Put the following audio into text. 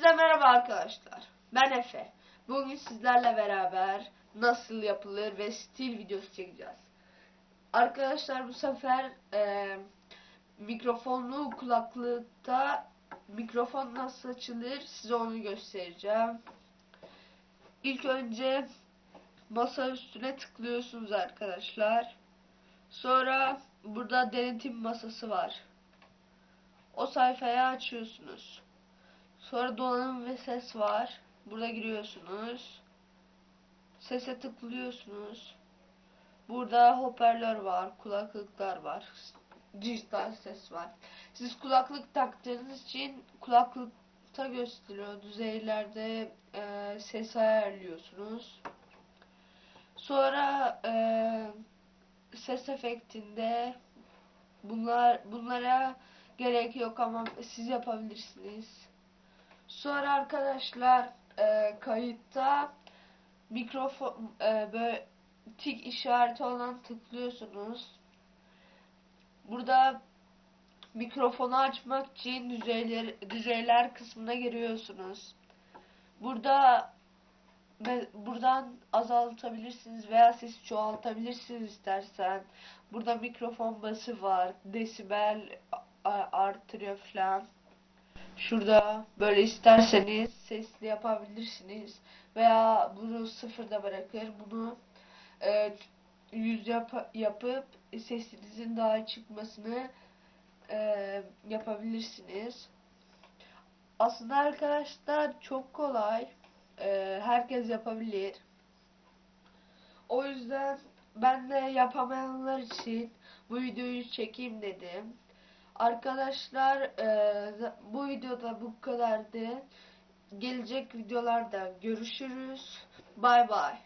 Hepinize merhaba arkadaşlar. Ben Efe. Bugün sizlerle beraber nasıl yapılır ve stil videosu çekeceğiz. Arkadaşlar bu sefer e, mikrofonlu kulaklıkta mikrofon nasıl açılır size onu göstereceğim. İlk önce masa üstüne tıklıyorsunuz arkadaşlar. Sonra burada denetim masası var. O sayfayı açıyorsunuz. Sonra donanım ve ses var. Burada giriyorsunuz. Sese tıklıyorsunuz. Burada hoparlör var, kulaklıklar var, dijital ses var. Siz kulaklık taktığınız için kulaklıkta gösteriyor. Düzeylerde e, ses ayarlıyorsunuz. Sonra e, ses efektinde bunlar bunlara gerek yok ama siz yapabilirsiniz. Sonra arkadaşlar e, kayıtta mikrofon e, böyle tik işareti olan tıklıyorsunuz. Burada mikrofonu açmak için düzeyler, düzeyler kısmına giriyorsunuz. Burada buradan azaltabilirsiniz veya siz çoğaltabilirsiniz istersen. Burada mikrofon bası var. Desibel artırıyor falan. Şurada böyle isterseniz sesli yapabilirsiniz. Veya bunu sıfırda bırakır. Bunu e, yüz yap yapıp sesinizin daha çıkmasını e, yapabilirsiniz. Aslında arkadaşlar çok kolay. E, herkes yapabilir. O yüzden ben de yapamayanlar için bu videoyu çekeyim dedim. Arkadaşlar e, bu videoda bu kadardı. Gelecek videolarda görüşürüz. Bay bay.